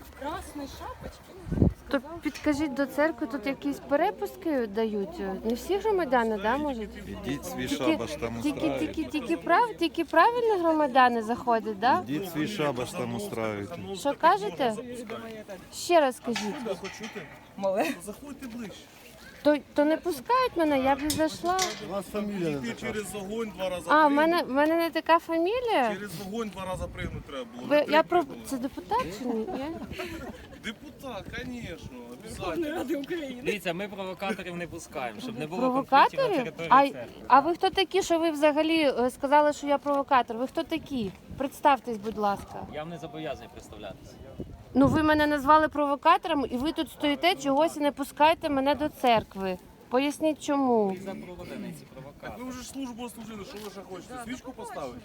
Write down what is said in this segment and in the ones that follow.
в шапочки. То підкажіть до церкви, тут якісь перепуски дають. Не всі громадяни, да, можуть? Ідіть свій Тільки, шабаш там тільки, тільки, тільки, прав, тільки правильні громадяни заходять, да? Ідіть свій шабаш там устраивайте. Що кажете? Ще раз скажіть. Заходьте ближче. То, то не пускають мене, я б і зайшла. У вас фамілія не така. через огонь два рази А, в мене, в мене не така фамілія? Через огонь два рази пригнути треба було. Ви, я про... Це депутат чи ні? Депутат, звісно, обов'язково. Ради України. Дивіться, ми провокаторів не пускаємо, щоб не було Провокаторів? конфліктів на А, території церкви. а ви хто такі, що ви взагалі е, сказали, що я провокатор? Ви хто такі? Представтесь, будь ласка. Я вам не зобов'язаний представлятися. Ну ви мене назвали провокатором, і ви тут стоїте чогось і не пускаєте мене до церкви. Поясніть чому. Ви за проводениці провокатор. Ви вже ж службу служили, що ви ще хочете? Свічку поставити?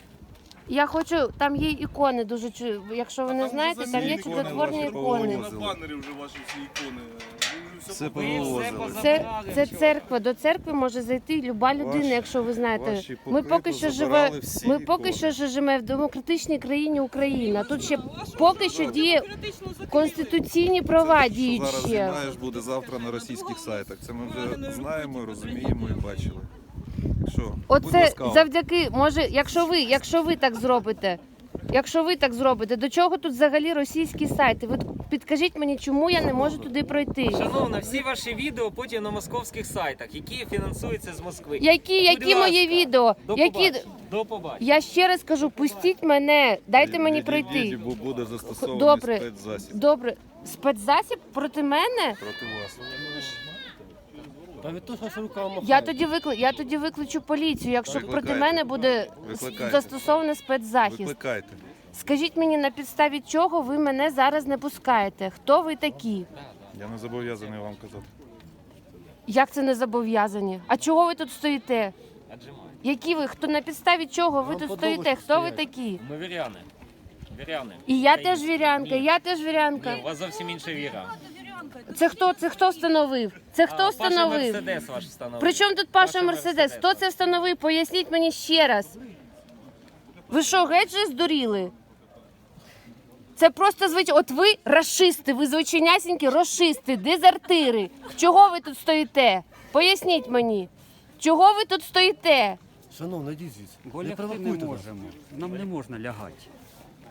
Я хочу, там є ікони дуже чу- Якщо ви не знаєте, там є чудотворні ікони. На банері вже ваші всі ікони. Вже Все повивозили. Це, це церква. До церкви може зайти люба людина, Ваші- якщо ви знаєте. ваші Ми поки що живе, всі ми поки що живемо в демократичній країні Україна. Тут ще поки що діє конституційні права діють зараз ще. знімаєш, буде завтра на російських сайтах. Це ми вже знаємо, розуміємо і бачили. Що, будь Оце завдяки, може, якщо ви, якщо ви так зробите. Якщо ви так зробите, до чого тут взагалі російські сайти? Ви підкажіть мені, чому я не можу туди пройти? Шановна, всі ваші відео потім на московських сайтах, які фінансуються з Москви. Які, Будь які мої ласка, відео? До Які побачення. До побачення. я ще раз кажу, пустіть мене, дайте мені пройти. бо буде застосований Добре. спецзасіб Добре, спецзасіб проти мене? проти вас. Та ви то, що. Я тоді викли... я тоді викличу поліцію, якщо проти Викликайте. мене буде Викликайте. застосований спецзахист. Викликайте. Скажіть мені, на підставі чого ви мене зараз не пускаєте? Хто ви такі? Я не зобов'язаний вам казати. Як це не зобов'язані? А чого ви тут стоїте? Які ви? Хто на підставі чого ви тут стоїте? Хто ви такі? Ми віряни. Віряни. І я теж вірянка, Ні. я теж Ні, вірянка. у вас зовсім інша віра. Це хто? Це хто встановив? Це хто Паша встановив? Мерседес ваш встановив. При чому тут Паша Паша Мерседес? Мерседес. Хто це встановив? Поясніть мені ще раз. Ви що, геть же здуріли? Це просто звич... От ви расисти, ви звичайнясінькі расисти, дезертири. Чого ви тут стоїте? Поясніть мені. Чого ви тут стоїте? Шановна, йдіть звідси. Бо Не лягти не провокуйте нас. можемо. Нам не можна лягати.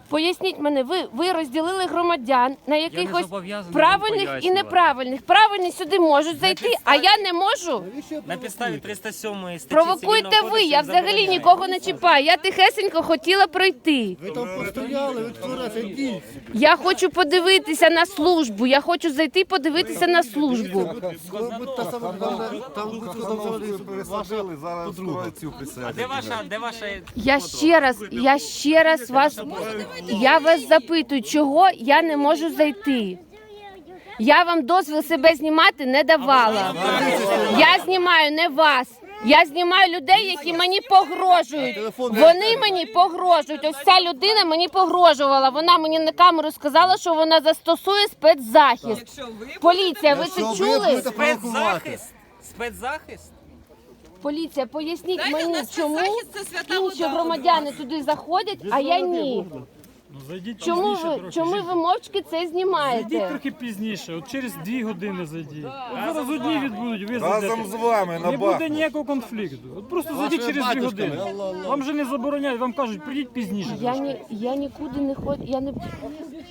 Поясніть мене, ви, ви розділили громадян на якихось зобов'язаний вам правильних і пояснювати. неправильних. Правильні сюди можуть зайти, а я не можу. На підставі 307 статті Провокуйте Цивільного ви, я кодексу взагалі забороняє. нікого не чіпаю. Я тихесенько хотіла пройти. Ви там постояли, ви хто раз йдіть. Я хочу подивитися на службу. Я хочу зайти подивитися на службу. Сама, там, будь пересадили, зараз цю А де ваша, де ваша Я ще раз, я ще раз вас, я вас запитую, чого я не можу зайти. Я вам дозвіл себе знімати не давала. Я знімаю не вас. Я знімаю людей, які мені погрожують. Вони мені погрожують. Ось ця людина мені погрожувала. Вона мені на камеру сказала, що вона застосує спецзахист. Поліція, ви це чули? спецзахист? Спецзахист? Поліція, поясніть мені, чому інші громадяни туди заходять, а я ні. Чому ви чому ви мовчки це Зайдіть знімаєте? трохи пізніше, от через дві години зайдіть. От зараз одні відбудуть, ви Разом зайдете. з вами на Не буде ніякого конфлікту. От просто зайдіть через дві години. Вам же не забороняють, вам кажуть, прийдіть пізніше. Я ні я нікуди не ходжу, Я не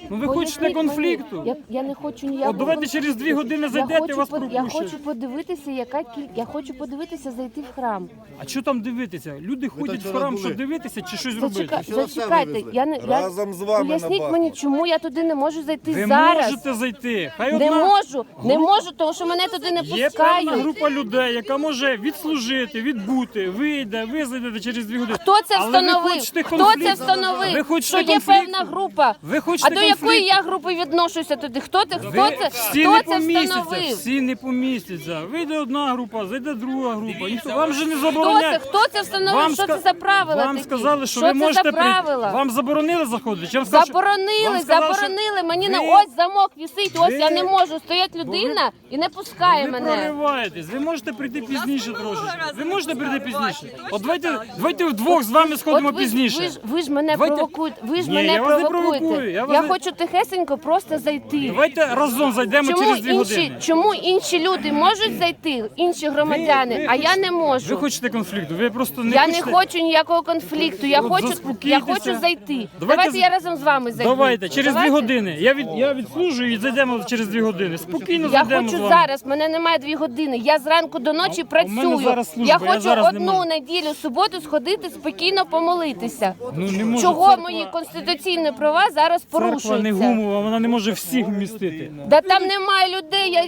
Ну ви хочете Поясніть мені. конфлікту? Я, я не хочу ніякого. От давайте через дві години я зайдете, хочу, вас под- я хочу подивитися, яка кіль... Я хочу подивитися зайти в храм. А що там дивитися? Люди ходять в вчора храм, були. щоб дивитися чи щось робити. Зачека... Вчора Зачекайте, вивезли. я не я... Разом з вами на поясніть мені, чому я туди не можу зайти Ви зараз. можете зайти. Хай Не одна можу, не можу, тому що мене туди не Є певна пускають. група людей, яка може відслужити, відбути, вийде, ви зайдете через дві години. Хто це Але ви встановив? хочете Хто конфлікту. це встановив? Ви хочете що є конфлікту. певна група. Ви А хочете до якої я групи відношуся туди? Хто це? Хто це? всі Хто не це помістяться, встановив? всі не помістяться. Вийде одна група, зайде друга група. Ніхто вам же не Хто це? забороняє. Хто це встановив? Що ска- це за правила Вам такі? сказали, що, що ви це можете за при- правила? Вам заборонили заходити? Чи вам сказали, що- Заборонили, вам сказали, що заборонили. Мені на ви- ось замок висить. Ось ви- я не можу. Стоять людина і не пускає Ви мене. прориваєтесь, ви можете прийти пізніше трошечки. Ви можете прийти пізніше. От давайте, давайте вдвох з вами сходимо ви, ж- пізніше. ви ж ви ж мене Давайте- провокуєте. Ви ж Ні, мене я вас не провокуєте. провокую, я вас не- хочу хочу тихесенько просто зайти. Давайте разом зайдемо Чому через дві інші, години. чому інші люди можуть зайти, інші громадяни, ви а я не можу? Ви хочете конфлікту, ви просто не я хочете... не хочу ніякого конфлікту. Я От хочу, я заспокійтеся. хочу зайти. Давайте Давайте, з- я разом з вами зайду. Давайте, через Давайте. дві години. Я від я відслужую і зайдемо через дві години. Спокійно Я зайдемо з хочу вами. зараз. Мене немає дві години. Я зранку до ночі А- а в працюю. мене зараз служба, я я хочу зараз не одну можу. неділю суботу сходити спокійно помолитися. Ну не може Чого церква, мої конституційні права зараз церква не гумова, вона не може всіх вмістити. Да там немає людей. Я...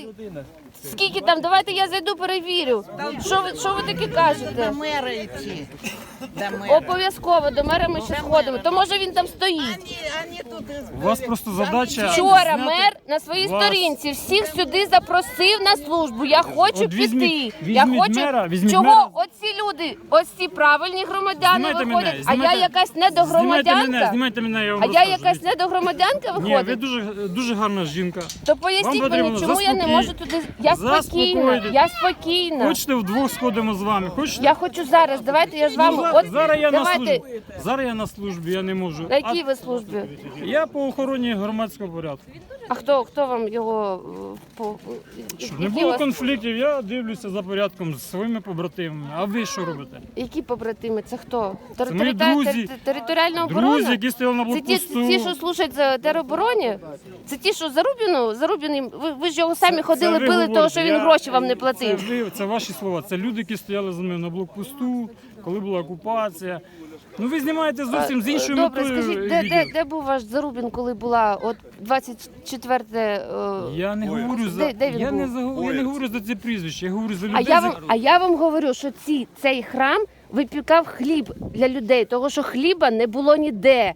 Скільки там? Давайте я зайду перевірю. Що ви, що ви таке кажете? мера йти. До мера. Обов'язково до мера ми ще сходимо. То може він там стоїть. Они, они тут У вас просто задача Вчора мер на своїй вас- сторінці всіх сюди запросив на службу. Я хочу От візьміть- піти. Я візьміть хочу мера, візьміть чого мера. оці люди, ось ці правильні громадяни Знімайте виходять, мене, а я якась Знімайте мене, недогромадянка. знімайте мене, я вам А я розкажу. якась недогромадянка Ні, ви дуже дуже гарна жінка. То поясніть Вам мені, потрібно чому я не заспокій- можу туди. Я спокійна, я спокійна. Хочете вдвох сходимо з вами? Хочете? Я хочу зараз. Давайте я з вами. Ну, за- От зараз я на давайте. службі. Зараз я на службі, я не можу. На якій ви службі? А я по охороні громадського порядку. А хто хто вам його е, по Щоб не які, було вас- конфліктів, я дивлюся за порядком з своїми побратимами. А ви що робите? які побратими? Це хто? Мої територи- друзі. тер- Територіальна оборона? Друзі, які стояли на Це ті, блокпосту. ті, що служать за теробороні? Це ті, що Зарубіну? Зарубін, ви, ви ж його самі ходили, ви били. Того, що він гроші вам не Це, платив. ви, це ваші слова. Це люди, які стояли за мною на блокпосту, коли була окупація. Ну ви знімаєте зовсім з іншою Добре, метою. скажіть, де, відео. де, де був ваш Зарубін, коли була от 24 е, Я не говорю за Де- де він я, не був? за я не говорю за ці прізвища, я говорю за людей. А я за- вам, а я вам говорю, що ці, цей храм випікав хліб для людей, того що хліба не було ніде.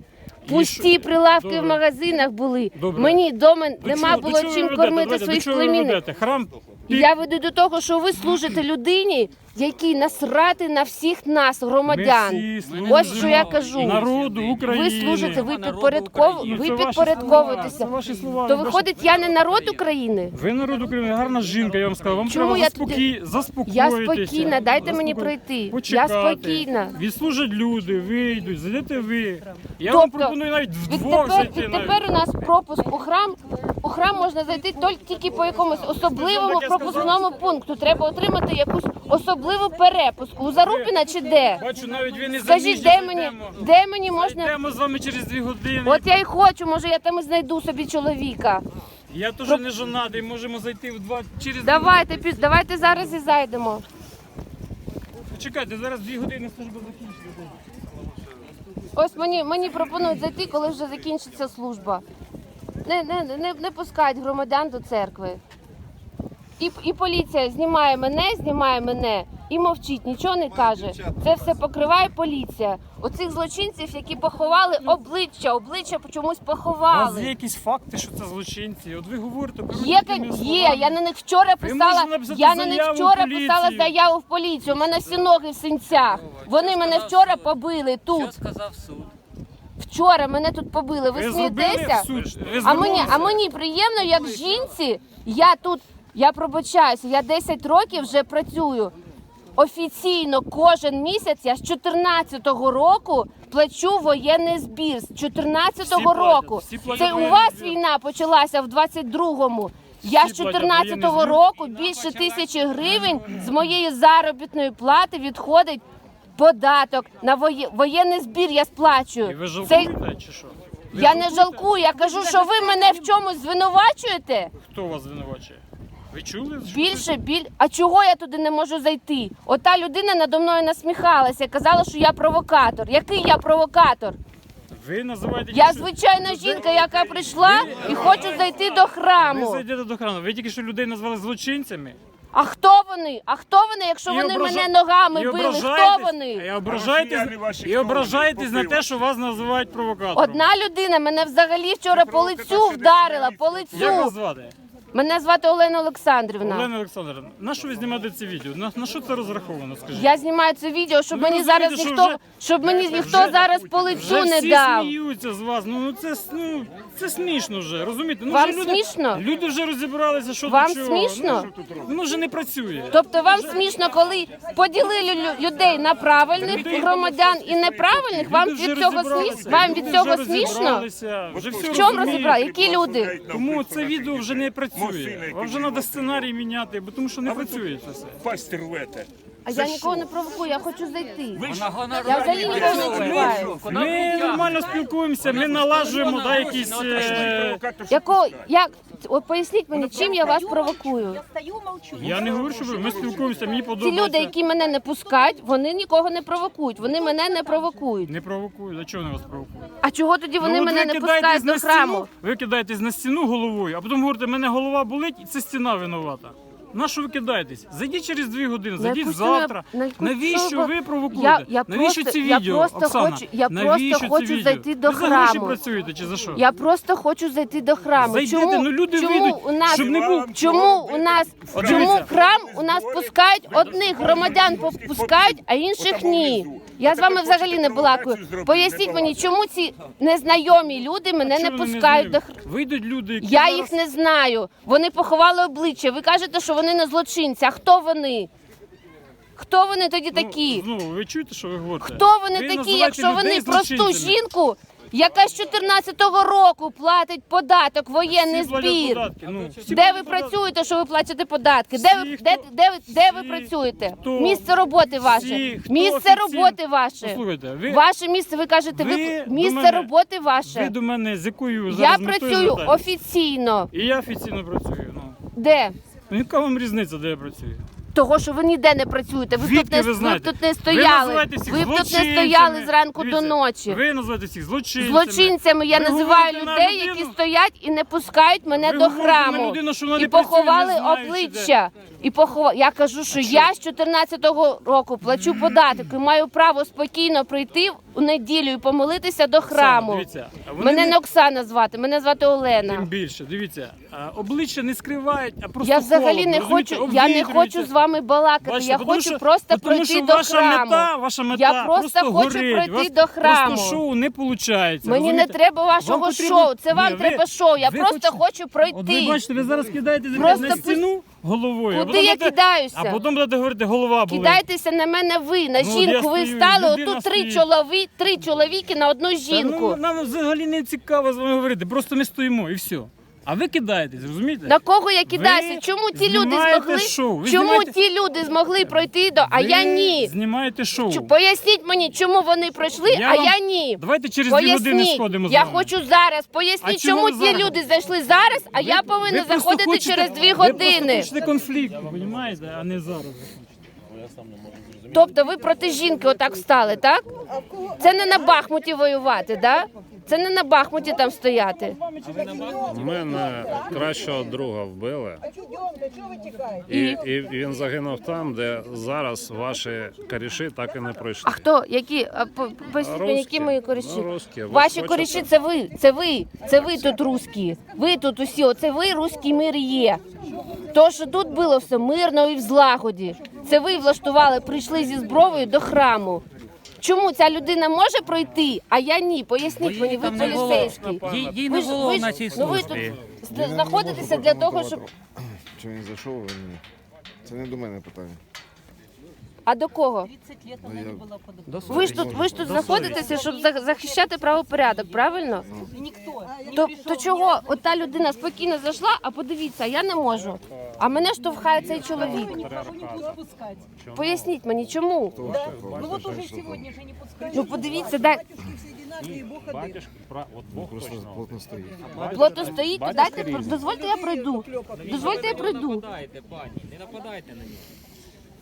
Пусті прилавки прилавки в магазинах були. Добре. Мені вдома До нема чого- було до чого ви чим ведете? кормити Давайте, своїх чого ви племінників. ведете? Храм Я веду до того, що ви служите людині, якій насрати на всіх нас, громадян. Ми всі служимо Ось що я кажу. Народу України. Ви служите, ви підпорядков... Ви ваші підпорядковуєтеся. слова, це ваші слова, То виходить, я не народ України. Ви народ України, гарна жінка, я вам сказав. Вам Чому треба я заспокій... Я заспокоїтися. спокійна, дайте мені Заспокой- пройти. Почекати. Я спокійна. Відслужать люди, вийдуть, зайдете ви. Я вам Тобто, пропоную навіть вдвох Відтепер, зайти. відтепер у нас пропуск у храм. У храм можна зайти тільки- тільки по якомусь особливому пропускному пункту. Треба отримати якусь особливу перепуску. У Зарубіна чи де? Бачу, навіть ви не Скажіть, де мені, де мені можна? Зайдемо з вами через дві години. От я й хочу, може я там і знайду собі чоловіка. Я теж не жонатий, можемо зайти в два через Давайте, пі- давайте зараз і зайдемо. Чекайте, зараз дві години служба закінчиться. Ось мені, мені пропонують зайти, коли вже закінчиться служба. Не, не, не, не пускають громадян до церкви. І, і поліція знімає мене, знімає мене і мовчить, нічого не каже. Це все покриває поліція. Оцих злочинців, які поховали обличчя, обличчя чомусь У вас є поховали. якісь факти, що це злочинці? От ви говорите про Є, кон- є, я на них вчора писала. написати Я на них заяву в вчора поліцію. писала заяву в поліцію. У мене всі ноги в синцях. Вони мене вчора побили Що тут. сказав суд? Вчора мене тут побили. Ви Ви зробили смієтеся? в суд? Ви А мені, а мені приємно, як жінці, я тут, я пробачаюся, я 10 років вже працюю. Офіційно кожен місяць я з 14-го року плачу воєнний збір. З 14-го року. всі платять Це у воєнний вас збір. війна почалася в 22-му. Я з Всі платять воєнний 14-го збір. року більше тисячі гривень з моєї заробітної плати відходить податок на воє- воєнний збір. Я І сплачую. ви Це жалкуєте чи що? Ви я не жалкую, я кажу, що ви мене в чомусь звинувачуєте. Хто вас звинувачує? Ви чули? що Більше біль. А чого я туди не можу зайти? Ота людина надо мною насміхалася, казала, що я провокатор. Який я провокатор? Ви називаєте Я тільки що- звичайна жінка, яка прийшла і хочу зайти до Ви храму. зайдете до храму. Ви тільки що людей назвали злочинцями. А хто вони? А хто вони, якщо І вони обража- мене ногами і били? Хто ображаєтесь- вони? І ображаєтесь, і ображаєтесь на те, що вас називають провокатором. Одна людина мене взагалі вчора по лицю вдарила, по Як вас звати? Мене звати Олена Олександрівна. Олена Олександровна, на що ви знімаєте це відео? На, на що це розраховано? Скажіть? Я знімаю це відео, щоб Ну, мені розумієте, зараз що ніхто, вже- щоб мені ніхто зараз по лицю Вже не всі дав. сміються з вас. Ну, ну це с- ну це смішно вже. Розумієте? Ну Вам вже люди, смішно? Люди вже розібралися, що Вам до чого. смішно? Ну, воно вже не працює. Тобто вам смішно, коли поділили лю- людей на правильних громадян і неправильних. Вам Люди вже від цього розібралися. смішно? Вам від цього вже смішно? розібралися, Вже все В чому розібрали? Які люди? Тому це відео вже не працює. Вам вже треба сценарій міняти, бо тому що не працює це все. Пасть рвете. А я нікого не провокую, я хочу зайти. Я взагалі нікого не чіпаю. Ми нормально спілкуємося, ми налажуємо да, якісь. е, Якого як от поясніть мені, чим я вас провокую? Я не говорю, що ви- ми спілкуємося, мені Ті подобається. люди, які мене не пускають, вони нікого не провокують. Вони мене не провокують. Не провокують. А чого вони вас провокують? А чого тоді вони Ну, от мене ви не кидаєтесь пускають на до храму? Стіну, ви кидаєтесь на стіну головою, а потім говорите, мене голова болить, і це стіна винувата. На що ви кидаєтесь? Зайдіть через дві години, зайдіть завтра. на яку Навіщо ви я- провокуєте? я Навіщо просто- ці я відео, просто Оксана? хочу- я Навіщо просто ці хочу відео? зайти до ви за гроші храму. працюєте чи за що? Я просто хочу зайти до храму. Зайдете, чому ну люди чому вийдуть, у нас щоб не був- чому у нас От чому дивіться. храм у нас пускають одних громадян пускають, а інших ні? Я з вами взагалі не балакаю. Поясніть мені, чому ці незнайомі люди мене не пускають до? Вийдуть люди, які Я їх не знаю. Вони поховали обличчя. Ви кажете, що вони не злочинці. А хто вони? Хто вони тоді такі? Ну, ви чуєте, що ви говорите? Хто вони Ви такі, називаєте якщо вони людей просту злочинцями. жінку, яка з 14-го року платить податок, воєнний Всі платять збір? податки, ну, всі Де ви платять податки. працюєте, що ви платите податки? Де ви Всі, де, хто- де, ви- де ви всі, працюєте? хто- Місце роботи ваше. хто Місце офіційно- роботи ваше. Послухайте, ви- Ваше місце, ви кажете, ви, ви до місце мене- роботи ваше. Ви до мене з якою Я зараз метою працюю звертаєтесь? офіційно. І я офіційно працюю. Ну. Де? Ну, яка вам різниця, де я працюю? Того, що ви ніде не працюєте. Ви Звідки тут не ви ви знаєте? тут не Ви стояли. називаєте всіх Ви б тут не злочинцями. стояли зранку Дивіться, до ночі. Ви називаєте всіх злочинцями. Злочинцями я Ви називаю говорите на людей, людину- які стоять і не пускають мене Ви до говорите на храму. людину, що вона і не працює, поховали не знаючи, обличчя. І похова... Я кажу, що я з 14-го року плачу податок і маю право спокійно прийти у неділю і помолитися до храму. Дивіться, а вони Мене не- не Оксана звати, мене звати Тим Олена. більше, дивіться, а, обличчя не скривають, а просто Я взагалі холодно, не розумієте, хочу, я не обвітрюється. хочу з вами балакати. Бачите, я тому хочу що- просто тому пройти що до ваша храму. Мета, ваша мета Я просто хочу горить. пройти Вас до храму. Просто шоу не виходить. Мені не треба вашого потрібно- шоу. Це вам Ні, ви- треба шоу. Я ви просто хоч- хочу пройти. От ви бачите, ви зараз кидаєте Просто на стіну головою. а Куди потім я будете- кидаюся? А потім будете говорити, голова болить. Кидайтеся на мене ви, на Ну, жінку. я Ви стою, людина отут три стоїть. чолові, три чоловіки на одну Та, жінку. ну, нам взагалі не цікаво з вами говорити, просто ми стоїмо і все. А ви кидаєтесь, розумієте? На кого я кидаюся? Ви Чому ті люди знімаєте змогли? шоу, ви Чому знімаєте- ті люди змогли пройти до, а Ви я ні? Знімаєте шоу. Чу- Поясніть мені, чому вони пройшли, Я а вам- я ні. Давайте через дві години Поясніть. сходимо з Я вами. хочу зараз. А Поясніть, чому чому ви ті зараз? люди зайшли зараз, а я повинна просто заходити хочете- через дві Ви просто години. хочете конфлікт, розумієте, а не зараз. Тобто ви проти жінки отак встали, так? Це не на Бахмуті воювати, да? Це не на Бахмуті там стояти. Мене кращого друга вбили. І, і він загинув там, де зараз ваші коріші так і не пройшли. А хто? Які? А, по- Поясніть мені, які Русські. мої коріші? Ну, русські. Ви Ваші хочете- коріші це ви, це ви, це ви тут русські. Ви тут усі, оце ви руський мир є. То, що тут було все мирно і в злагоді. Це ви влаштували, прийшли зі зброєю до храму. Чому ця людина може пройти, а я ні? Поясніть мені, ви поліцейський. Їй, їй Ви не ж- було ви на цій ну, ви службі. тут зна- знаходитеся для того, щоб. Чи він зайшов, ні. Це не до мене питання. А до кого? Ну, я... Ви ж тут, ви ж тут знаходитеся, щоб за- захищати правопорядок, правильно? То, то чого от та людина спокійно зайшла, а подивіться, я не можу. А мене штовхає цей чоловік. Поясніть мені, чому? Ну подивіться, дай Батюшка, пра- от Бог Просто точно. плотно стоїть. плотно стоїть. Дайте дозвольте, я пройду. Дозвольте, я пройду. Нападайте, пані, не нападайте на нього.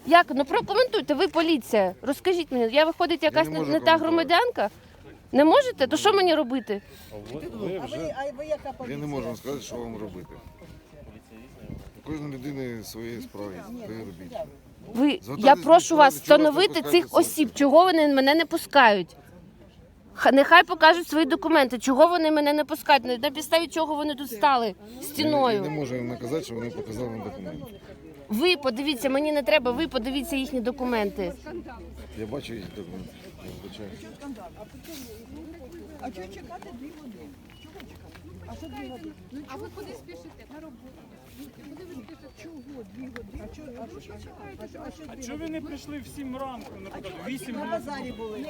Як? Ну прокоментуйте, ви поліція. Розкажіть мені, я виходить якась не не, не та громадянка? Не можете? То що мені робити? Ви, ви вже Я не можу вам сказати, що вам робити. У кожної людини свої справи. Ви робіть. Ви, я прошу вас встановити цих осіб, чого вони мене не пускають. Нехай покажуть свої документи. Чого вони мене не пускають? На підставі чого вони тут стали не стіною? можемо наказати, що вони показали документи. Ви подивіться, мені не треба. Ви подивіться їхні документи. Я бачу їх документи. Вибачаю. А чого чекати дві. Куди спішите? Чого? Дві години? А ви А спішите? На роботу. А чого ви не прийшли в 7 ранку, наприклад, 8 годин?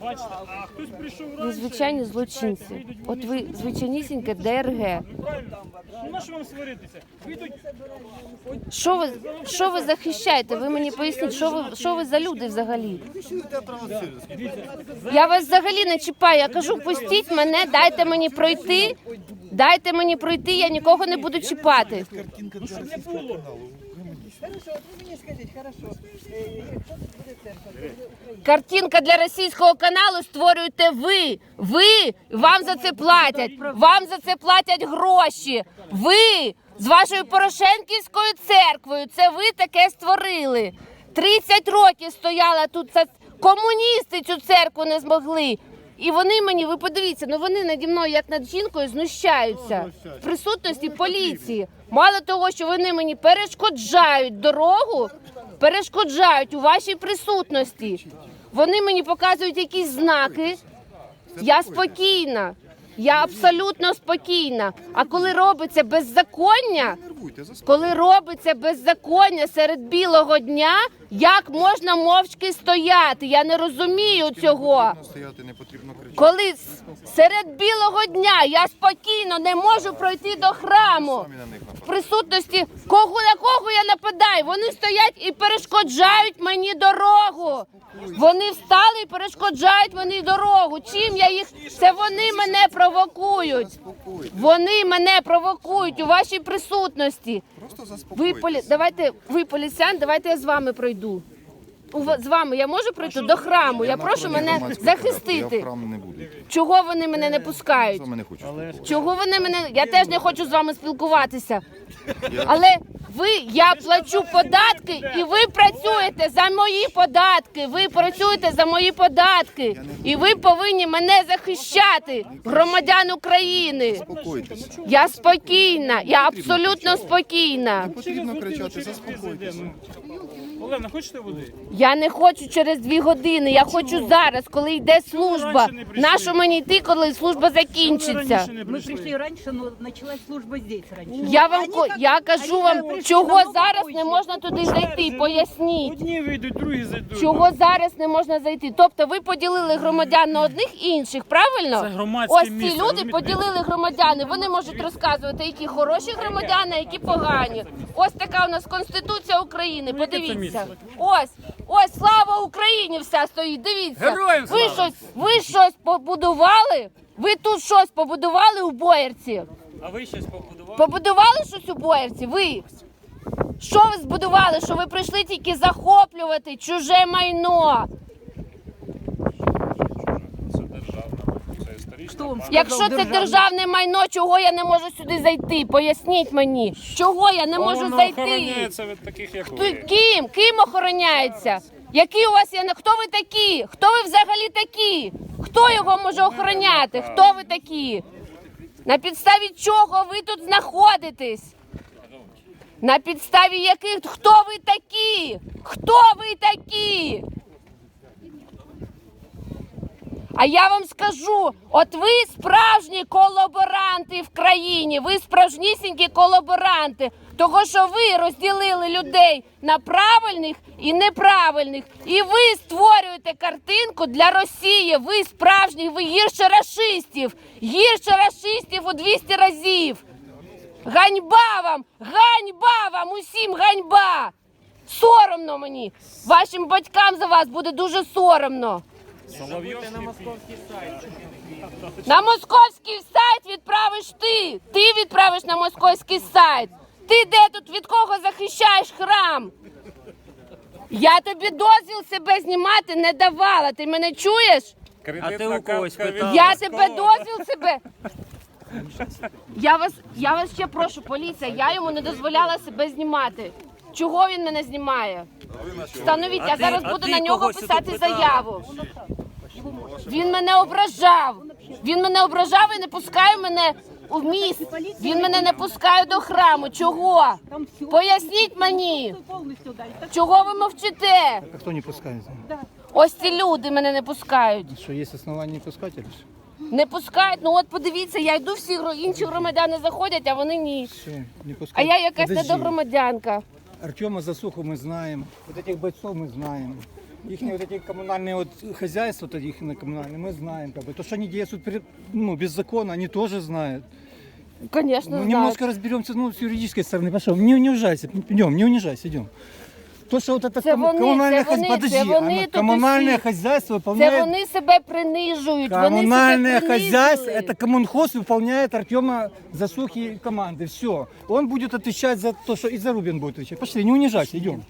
Бачите, а хтось прийшов раніше. Ви звичайні злочинці. От ви звичайнісіньке ДРГ. Правильно? Ну на що вам сваритися? Ви тут Що ви що ви захищаєте? Ви мені поясніть, що ви що ви за люди взагалі? Я вас взагалі не чіпаю. Я кажу, пустіть мене, дайте мені пройти. Дайте мені пройти, я нікого не буду чіпати. ну, щоб не було. Картинка для російського каналу створюєте ви. Ви вам за це платять. Вам за це платять гроші. Ви з вашою Порошенківською церквою. Це ви таке створили. 30 років стояла тут ця комуністи цю церкву не змогли. І вони мені, ви подивіться, ну вони наді мною як над жінкою знущаються в присутності поліції. Мало того, що вони мені перешкоджають дорогу, перешкоджають у вашій присутності. Вони мені показують якісь знаки. Я спокійна. Я абсолютно спокійна. А коли робиться беззаконня, коли робиться беззаконня серед білого дня, як можна мовчки стояти? Я не розумію цього. Стояти не потрібно кричати. Коли с- серед білого дня я спокійно не можу пройти до храму Самі на них в присутності кого на кого я нападаю. Вони стоять і перешкоджають мені дорогу. Вони встали і перешкоджають мені дорогу. Чим я їх це вони мене провокують. Вони мене провокують у вашій присутності. Просто Ви заспокойтесь. полі... давайте ви поліціян, давайте я з вами пройду. У ва- з вами я можу пройти до храму. Я прошу мене Я в захистити. храм не буду йти. Чого вони мене не пускають? Вами не хочу спілкуватися. Чого вони мене? Я теж не хочу з вами спілкуватися. Але ви, я плачу податки, і ви працюєте за мої податки. Ви працюєте за мої податки, і ви повинні мене захищати, громадян України. Я спокійна, я абсолютно спокійна. Не потрібно кричати, заспокойтесь. Олена, хочете води? Я не хочу через дві години. Я хочу зараз, коли йде служба. раніше не прийшли? Нащо мені йти, коли служба закінчиться? Раніше не прийшли. раньше, но началась служба здесь раньше. Я вам ко- я кажу вам, чого зараз не можна туди зайти. Поясніть. Одні вийдуть, другі зайдуть. Чого зараз не можна зайти? Тобто ви поділили громадян на одних і інших, правильно? Це громадське Ось ці місце, люди розумієте? поділили громадяни. Вони можуть розказувати, які хороші громадяни, а які погані. Ось така у нас конституція України. Ну, Подивіться. Місце? Ось, ось слава Україні! Вся стоїть. Дивіться. Героям ви слава! щось, ви щось побудували? Ви тут щось побудували у Боярці? А ви щось побудували? Побудували щось у Боярці? Ви? Що ви збудували? Що ви прийшли тільки захоплювати чуже майно? Це державна, це Якщо це державне майно, чого я не можу сюди зайти? Поясніть мені, чого я не можу Воно зайти? охороняється від таких, як Хто, ви. ким? Ким охороняється? Які у вас є? Хто ви такі? Хто ви взагалі такі? Хто його може охороняти? Хто ви такі? На підставі чого ви тут знаходитесь? На підставі яких? Хто ви такі? Хто ви такі? А я вам скажу, от ви справжні колаборанти в країні, ви справжнісінькі колаборанти, того що ви розділили людей на правильних і неправильних, і ви створюєте картинку для Росії. Ви справжні, ви гірше рашистів, гірше рашистів у 200 разів. Ганьба вам! Ганьба вам! Усім ганьба! Соромно мені! Вашим батькам за вас буде дуже соромно. Соловйовський на московський сайт. На московський сайт відправиш ти. Ти відправиш на московський сайт. Ти де тут від кого захищаєш храм? Я тобі дозвіл себе знімати не давала. Ти мене чуєш? А ти у когось питав? Я тебе дозвіл себе. Я вас, я вас ще прошу, поліція. Я йому не дозволяла себе знімати. Чого він мене знімає? Встановіть, я зараз буду на нього писати заяву. Він мене ображав. Він мене ображав і не пускає мене у міст. Він мене не пускає до храму. Чого? Там все. Поясніть мені, Повністю далі. Так чого ви мовчите? А хто не пускає? Ось ці люди мене не пускають. Що, є основання не пускати? Не пускають. Ну от подивіться, я йду, всі гро- інші громадяни заходять, а вони ні. Все, не А пускати. я якась недогромадянка. Артема Засуху мы знаем, вот этих бойцов мы знаем. Их вот эти коммунальные вот хозяйства, вот их коммунальные, мы знаем. Как бы. То, что они действуют перед- ну, без закона, они тоже знают. Звісно, Ну, знаю. немножко разберемся ну, с юридической стороны. Пошел, не, не унижайся, идем, не унижайся, идем. То, что вот это Це ком- вони, коммунальное це вони, хозяйство, це подожди, вони оно- тут коммунальное усі. хозяйство Це выполняет... вони себе принижують. Вони Коммунальное себе хозяйство, это коммунхоз выполняет Артема Засухи команды. Все. Он будет отвечать за то, что и за Рубин будет отвечать. Пошли, не унижайся, идем.